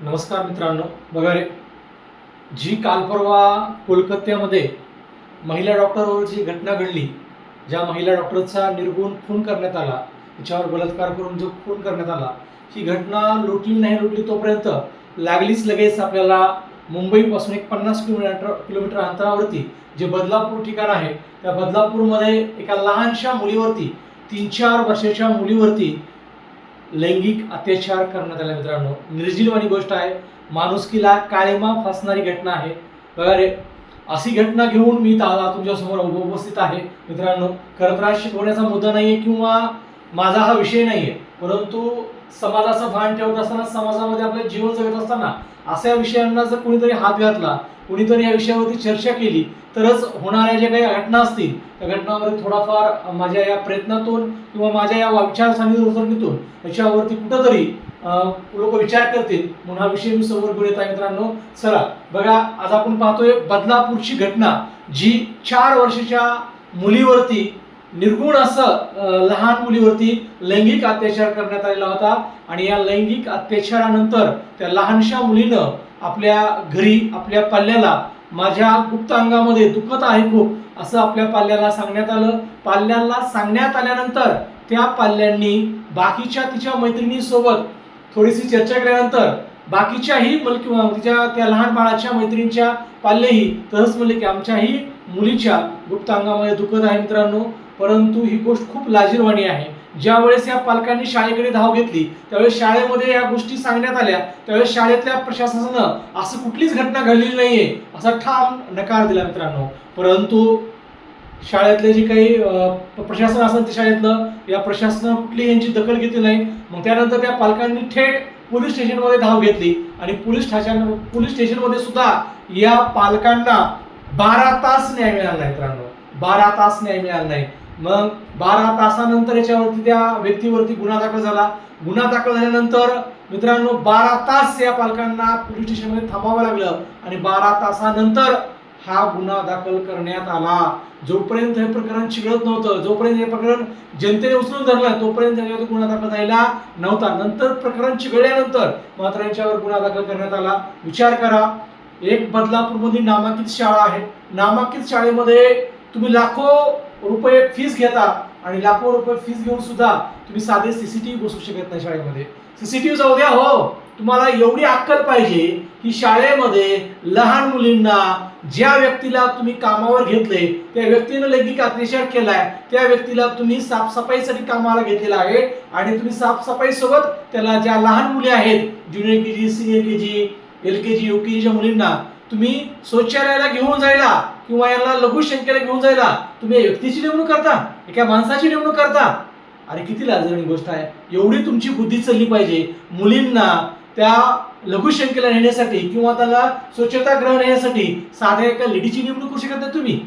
नमस्कार मित्रांनो. बघा रे जी काल परवा कोलकात्यामध्ये महिला डॉक्टरवर जी घटना घडली ज्या महिला डॉक्टरचा निर्गुण खून करण्यात आला तिच्यावर बलात्कार करून जो खून करण्यात आला ही घटना लुटली नाही लुटली तोपर्यंत लागलीच लगेच आपल्याला मुंबईपासून एक पन्नास किलोमीटर किलोमीटर अंतरावरती जे बदलापूर ठिकाण आहे त्या बदलापूरमध्ये एका लहानशा मुलीवरती तीन चार वर्षाच्या मुलीवरती लैंगिक अत्याचार करण्यात आला मित्रांनो. निर्जीलवाणी गोष्ट आहे. माणुसकीला काळेमा फासणारी घटना आहे. बघा रे अशी घटना घेऊन मी दादा तुमच्यासमोर उपस्थित आहे. मित्रांनो खरं तर शिकवण्याचा मुद्दा नाहीये किंवा माझा हा विषय नाही आहे परंतु समाजाचं भान ठेवत असताना समाजामध्ये आपलं जीवन जगत असताना अशा विषयांना जर कुणीतरी हात घातला कुणीतरी या विषयावरती चर्चा केली तरच होणाऱ्या ज्या काही घटना असतील त्या घटनांवर थोडाफार माझ्या या प्रयत्नातून किंवा माझ्या या विचारसरणीतून याच्यावरती कुठंतरी लोक विचार करतील. म्हणून हा विषय मी समोर घेऊन येत आहे मित्रांनो. चला बघा आज आपण पाहतोय बदलापूरची घटना जी चार वर्षाच्या मुलीवरती निर्गुण असं लहान मुलीवरती लैंगिक अत्याचार करण्यात आलेला होता. आणि या लैंगिक अत्याचारानंतर त्या लहानशा मुलीनं आपल्या घरी आपल्या पाल्याला माझ्या गुप्त अंगामध्ये दुखत आहे खूप असं आपल्या पाल्याला सांगण्यात आलं. पाल्याला सांगण्यात आल्यानंतर त्या पाल्यांनी बाकीच्या तिच्या मैत्रिणींसोबत थोडीशी चर्चा केल्यानंतर बाकीच्याही मल किंवा तिच्या त्या लहान बाळाच्या मैत्रिणीच्या पाल्यही तसंच म्हणले की आमच्याही मुलीच्या गुप्त अंगामध्ये दुखत आहे मित्रांनो. परंतु ही गोष्ट खूप लाजीरवाणी आहे. ज्या वेळेस या पालकांनी शाळेकडे धाव घेतली त्यावेळेस शाळेमध्ये या गोष्टी सांगण्यात आल्या त्यावेळेस शाळेतल्या प्रशासनानं असं कुठलीच घटना घडलेली नाहीये असा ठाम नकार दिला मित्रांनो. परंतु शाळेतले जे काही प्रशासन असेल ते शाळेतलं या प्रशासनानं कुठली यांची दखल घेतली नाही. मग त्यानंतर त्या पालकांनी थेट पोलीस स्टेशनमध्ये धाव घेतली आणि पोलीस स्टेशन पोलीस स्टेशनमध्ये सुद्धा या पालकांना बारा तास न्याय मिळाला नाही मित्रांनो. बारा तास न्याय मिळाला नाही. मग बारा तासानंतर याच्यावरती त्या व्यक्तीवरती गुन्हा दाखल झाला. गुन्हा दाखल झाल्यानंतर मित्रांनो बारा तास या पालकांना पोलीस स्टेशनमध्ये थांबावं लागलं आणि बारा तासानंतर हा गुन्हा दाखल करण्यात आला. जोपर्यंत हे प्रकरण चिघळत नव्हतं जोपर्यंत हे प्रकरण जनतेने उचलून धरलं तोपर्यंत गुन्हा दाखल झालेला नव्हता. नंतर प्रकरण चिघळल्यानंतर मात्र यांच्यावर गुन्हा दाखल करण्यात आला. विचार करा एक बदलापूरमधील नामांकित शाळा आहे. नामांकित शाळेमध्ये तुम्ही लाखो रुपये फीस घेता आणि लाखो रुपये फीस घेऊन सुद्धा तुम्ही साधे सीसीटीव्ही बसू शकत नाही शाळेमध्ये. सीसीटीव्ही जाऊ द्या हो. तुम्हाला एवढी अक्कल पाहिजे की शाळेमध्ये लहान मुलींना ज्या व्यक्तीला तुम्ही कामावर घेतले त्या व्यक्तीनं लैंगिक अत्याचार केलाय त्या व्यक्तीला तुम्ही साफसफाईसाठी कामाला घेतलेला आहे आणि तुम्ही साफसफाई सोबत त्याला ज्या लहान मुली आहेत junior K G senior K G L K G U K जीच्या मुलींना तुम्ही शौचालयाला घेऊन जायला किंवा याला लघुशंकेला घेऊन जायला तुम्ही या व्यक्तीची नेमणूक करता एका माणसाची नेमणूक करता? अरे किती लाजरणी गोष्ट आहे. एवढी तुमची बुद्धी चालली पाहिजे. मुलींना त्या लघुशंकेला नेण्यासाठी किंवा त्याला स्वच्छता ग्रह नेण्यासाठी साध्या एका लेडीची नेमणूक करू शकत नाही तुम्ही.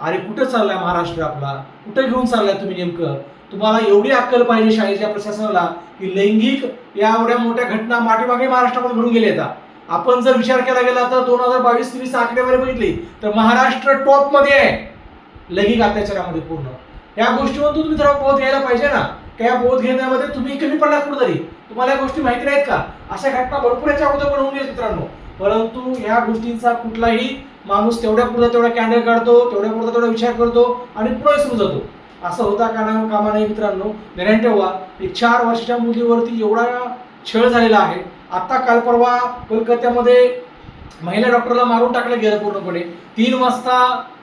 अरे कुठं चाललाय महाराष्ट्र आपला? कुठं घेऊन चाललाय तुम्ही नेमकं? तुम्हाला एवढी अक्कल पाहिजे शाळेच्या प्रशासनाला की लैंगिक या एवढ्या मोठ्या घटना मागे महाराष्ट्रामध्ये घडून गेल्या आहेत. आपण जर विचार केला गेला तर दोन हजार बावीस तेवीस आकडेवारी बघितली तर महाराष्ट्र टॉपमध्ये आहे. लैंगिक अत्याचारामध्ये पूर्ण. या गोष्टीवर तुम्ही जरा बोध घ्यायला पाहिजे ना. का या बोध घेण्यामध्ये तुम्ही कमी पडला कुठेतरी? तुम्हाला या गोष्टी माहिती नाहीत का? अशा घटना भरपूर याच्या अगोदर पण होऊन मित्रांनो. परंतु ह्या गोष्टींचा कुठलाही माणूस तेवढ्या पुरता तेवढा कॅन्डल काढतो तेवढ्या पुरता तेवढा विचार करतो आणि पुढे सुरू जातो असं होता काना कामा नाही मित्रांनो. निर्णय ठेवा. एक चार वर्षाच्या मुलीवरती एवढा छळ झालेला आहे. आत्ता काल परवा कोलकात्यामध्ये महिला डॉक्टरला मारून टाकलं गेलं पूर्णपणे. तीन वाजता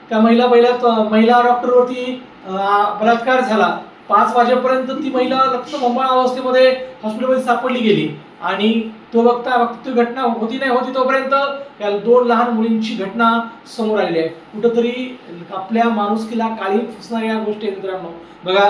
त्या महिला पहिल्या महिला डॉक्टरवरती बलात्कार झाला. पाच वाजेपर्यंत ती महिला रक्त बंबाळ अवस्थेमध्ये हॉस्पिटलमध्ये सापडली गेली. आणि तो बघता बघता ती घटना होती नाही होती तोपर्यंत या दोन लहान मुलींची घटना समोर आलेली आहे. कुठंतरी आपल्या माणुसकीला काळी फुसणाऱ्या या गोष्टी आहेत मित्रांनो. बघा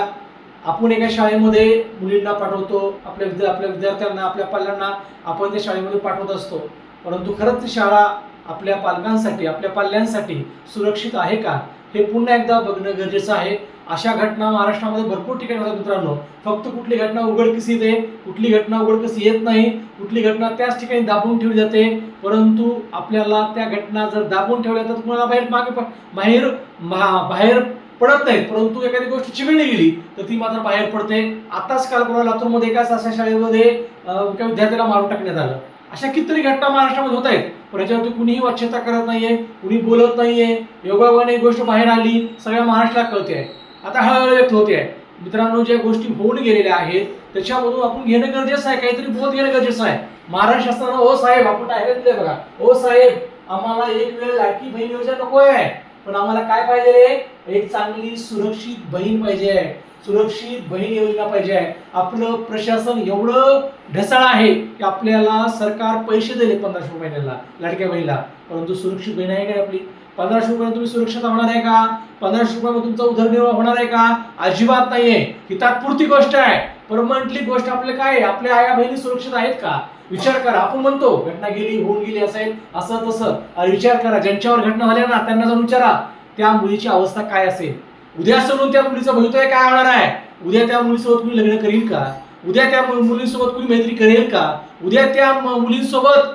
आपण एका शाळेमध्ये मुलींना पाठवतो आपल्या विद्या आपल्या विद्यार्थ्यांना आपल्या पाल्यांना आपण त्या शाळेमध्ये पाठवत असतो. परंतु खरंच ती शाळा आपल्या पालकांसाठी आपल्या पाल्यांसाठी सुरक्षित आहे का? हे पुन्हा एकदा बघणं गरजेचं आहे. अशा घटना महाराष्ट्रामध्ये भरपूर ठिकाणी होतात मित्रांनो. फक्त कुठली घटना उघडकीस येते कुठली घटना उघडकीस येत नाही कुठली घटना त्याच ठिकाणी दाबून ठेवली जाते. परंतु आपल्याला त्या घटना जर दाबून ठेवल्या तर तुम्हाला बाहेर मागे बाहेर बाहेर पडत नाहीत. परंतु एखादी गोष्ट चिघळली गेली तर ती मात्र बाहेर पडते. आताच काल परवा लातूरमध्ये एका अशा शाळेमध्ये एका विद्यार्थ्याला मारून टाकण्यात आलं. अशा कितीतरी घटना महाराष्ट्रामध्ये होत आहेत. पण याच्यावरती कुणीही वाच्यता करत नाहीये कुणी बोलत नाहीये. योगायोगाने गोष्ट बाहेर आली सगळ्या महाराष्ट्राला कळते आहे. आता हळूहळू व्यक्त होते आहे. मित्रांनो ज्या गोष्टी होऊन गेलेल्या आहेत त्याच्यामधून आपण घेणं गरजेचं आहे. काहीतरी बोध घेणं गरजेचं आहे. महाराष्ट्र शासनानं ओ साहेब आपण डायरेक्ट दिले बघा. ओ साहेब आम्हाला एक वेळ लाडकी बहीण योजना नको आहे. पण आम्हाला काय पाहिजे रे? एक चांगली सुरक्षित बहीण पाहिजे आहे. सुरक्षित बहीण योजना पाहिजे आहे. आपलं प्रशासन एवढं ढसाळ आहे की आपल्याला सरकार पैसे दिले पंधराशे रुपये महिन्याला लाडक्या बहिणीला. परंतु सुरक्षित बहीण आहे काय आपली? पंधराशे रुपये तुम्ही सुरक्षित होणार आहे का? पंधराशे रुपयामध्ये तुमचा उदरनिर्वाह होणार आहे का? अजिबात नाहीये. ही तात्पुरती गोष्ट आहे. परमनंटली गोष्ट आपल्या काय आहे? आपल्या आया बहिणी सुरक्षित आहेत का? विचार करा. आपण म्हणतो घटना गेली होऊन गेली असेल असं तसं. विचार करा. ज्यांच्यावर घटना झाल्या ना त्यांना जाऊन विचारा. त्या मुलीची अवस्था काय असेल? उद्या सोडून त्या मुलीचं भवितव्य काय होणार आहे? उद्या त्या मुलीसोबत कुणी लग्न करील का? उद्या त्या मु- कुणी मैत्री करेल का? उद्या त्या म- मुलींसोबत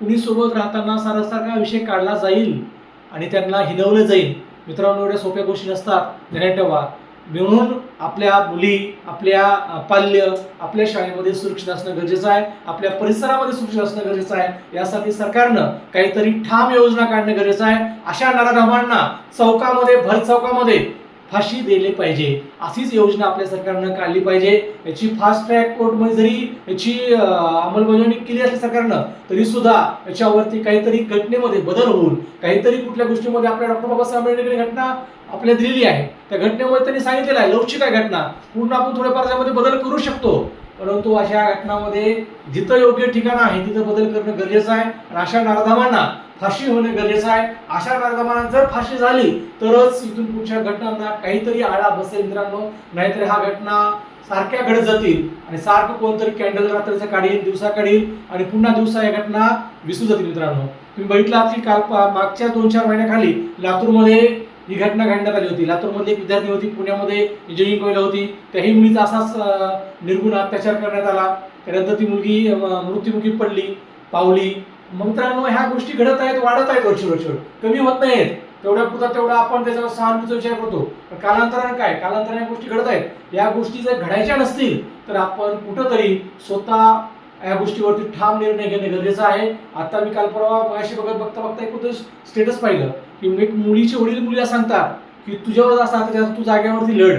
कुणीसोबत राहताना सारसारखा विषय काढला जाईल आणि त्यांना हिनवलं जाईल. मित्रांनो एवढ्या सोप्या गोष्टी नसतात. ध्यानात ठेवा म्हणून आपल्या मुली आपल्या पाल्य आपल्या शाळेमध्ये सुरक्षित असणं गरजेचं आहे आपल्या परिसरामध्ये सुरक्षित असणं गरजेचं आहे. यासाठी सरकारनं काहीतरी ठाम योजना काढणं गरजेचं आहे. अशा नराधमांना चौकामध्ये भर चौकामध्ये फाशी दिली पाहिजे. अशीच योजना आपल्या सरकारनं काढली पाहिजे. याची फास्ट ट्रॅक कोर्टमध्ये जरी याची अंमलबजावणी केली असली सरकारनं तरी सुद्धा याच्यावरती काहीतरी घटनेमध्ये बदल होऊन काहीतरी कुठल्या गोष्टीमध्ये आपल्या डॉक्टर बाबासाहेब आंबेडकर घटना आपल्याला दिलेली आहे. त्या घटनेमध्ये त्यांनी सांगितलेलं आहे लवचिक आहे घटना. पूर्ण आपण थोड्याफार त्यामध्ये बदल करू शकतो. परंतु अशा घटनामध्ये जिथं योग्य ठिकाण आहे तिथं बदल करणं गरजेचं आहे. आणि अशा नराधमांना फाशी होणे गरजेचं आहे. अशा नराधमांना जर फाशी झाली तरच इथून पुढच्या घटनांना काहीतरी आळा बसेल मित्रांनो. नाहीतर हा घटना सारख्या घडत जातील. आणि सारखं कोणतरी कॅन्डल रात्रीचं काढील दिवसा काढील आणि पुन्हा दिवसा या घटना विसरू जातील मित्रांनो. तुम्ही बघितलं आपली काल पा- मागच्या दोन चार महिन्याखाली लातूरमध्ये ही घटना घडण्यात आली होती. लातूरमधली एक विद्यार्थी होती पुण्यामध्ये इंजिनिअरिंग कॉलेज होती. त्याही मुलीचा असाच निर्गुण अत्याचार करण्यात आला. त्यानंतर ती मुलगी मृत्युमुखी पडली पावली. मग मित्रांनो ह्या गोष्टी घडत आहेत वाढत आहेत वर्ष वर्ष कमी होत नाहीत. तेवढ्या पुरता तेवढा आपण त्याच्यावर सहानुभूतीचा विचार करतो. पण कालांतराने काय? कालांतराने या गोष्टी घडत आहेत. या गोष्टी जर घडायच्या नसतील तर आपण कुठंतरी स्वतः या गोष्टीवरती ठाम निर्णय घेणे गरजेचं आहे. आता मी काल परवा मगाशी बघत बघता बघता एक स्टेटस पाहिलं. की एक मुलीचे वडील मुलीला सांगतात की तुझ्यावर असा त्याच्या तू जागेवरती लढ.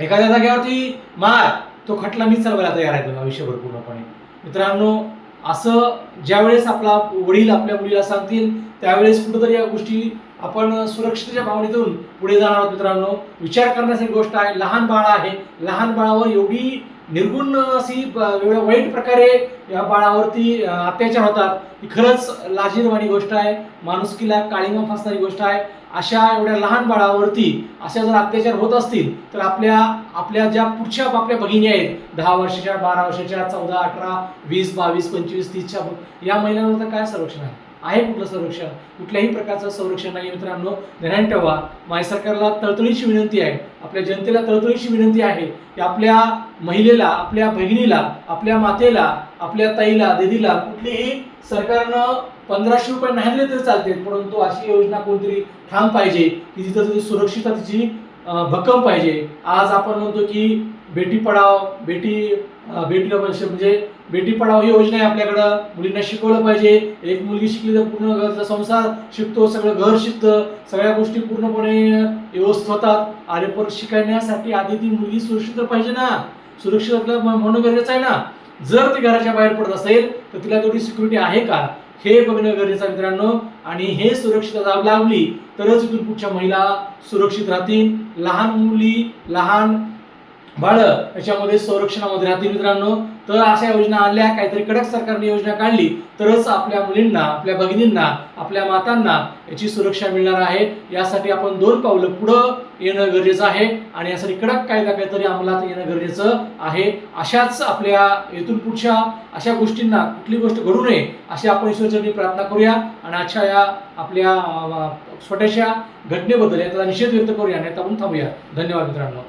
एखाद्या जागेवरती मार. तो खटला मीच चालवायला तयार आहे आयुष्यभर पूर्णपणे. मित्रांनो असं ज्यावेळेस आपला वडील आपल्या मुलीला सांगतील त्यावेळेस कुठंतरी या गोष्टी आपण सुरक्षिततेच्या भावनेतून पुढे जाणार आहोत मित्रांनो. विचार करण्याची गोष्ट आहे लहान बाळ आहे. लहान बाळावर एवढी निर्गुण अशी एवढ्या वाईट प्रकारे या बाळावरती अत्याचार होतात. ही खरंच लाजीरवाणी गोष्ट आहे. माणुसकीला काळीमा फासणारी गोष्ट आहे. अशा एवढ्या लहान बाळावरती अशा जर अत्याचार होत असतील तर आपल्या आपल्या ज्या पुढच्या आपल्या भगिनी आहेत दहा वर्षाच्या बारा वर्षाच्या चौदा अठरा वीस बावीस पंचवीस तीसच्या या महिलांवर काय संरक्षण आहे? आहे कुठलं संरक्षण? कुठल्याही प्रकारचं संरक्षण नाही मित्रांनो. ध्यान ठेवा. माझ्या सरकारला तळतळीची विनंती आहे. आपल्या जनतेला तळतळीची विनंती आहे की आपल्या महिलेला आपल्या बहिणीला आपल्या मातेला आपल्या ताईला दिदीला कुठलीही सरकारनं पंधराशे रुपये नाही दिले तरी चालते परंतु अशी योजना कोणतरी ठाम पाहिजे की जिथं तिची सुरक्षितता तिची भक्कम पाहिजे. आज आपण म्हणतो की बेटी पढाव बेटी अं, बेटी म्हणजे बेटी पढाओ ही योजना आहे आपल्याकडं. मुलींना शिकवलं पाहिजे. एक मुलगी शिकली तर पूर्ण घरचा संसार शिकतो सगळं घर शिकतं. सगळ्या गोष्टी पूर्णपणे व्यवस्थित होतात. आणि पण शिकण्यासाठी आधी ती मुलगी सुरक्षित पाहिजे ना. सुरक्षित आपलं म्हणणं गरजेचं आहे ना. जर ती घराच्या बाहेर पडत असेल तर तिला तेवढी सिक्युरिटी आहे का? हे बघणं गरजेचं आहे मित्रांनो. आणि हे सुरक्षितता लावली तरच इथून पुढच्या महिला सुरक्षित राहतील. लहान मुली लहान बाळ याच्यामध्ये संरक्षणामध्ये राहतील मित्रांनो. तर अशा योजना आणल्या काहीतरी कडक सरकारने योजना काढली तरच आपल्या मुलींना आपल्या भगिनींना आपल्या मातांना याची सुरक्षा मिळणार आहे. यासाठी आपण दोन पावलं पुढं येणं गरजेचं आहे आणि यासाठी कडक कायदा काहीतरी अंमलात येणं गरजेचं आहे. अशाच आपल्या येथून पुढच्या अशा गोष्टींना कुठली गोष्ट घडू नये अशी आपण ईश्वरचरणी प्रार्थना करूया आणि आजच्या या आपल्या छोट्याशा घटनेबद्दल याचा निषेध व्यक्त करूया आणि आपण थांबूया. धन्यवाद मित्रांनो.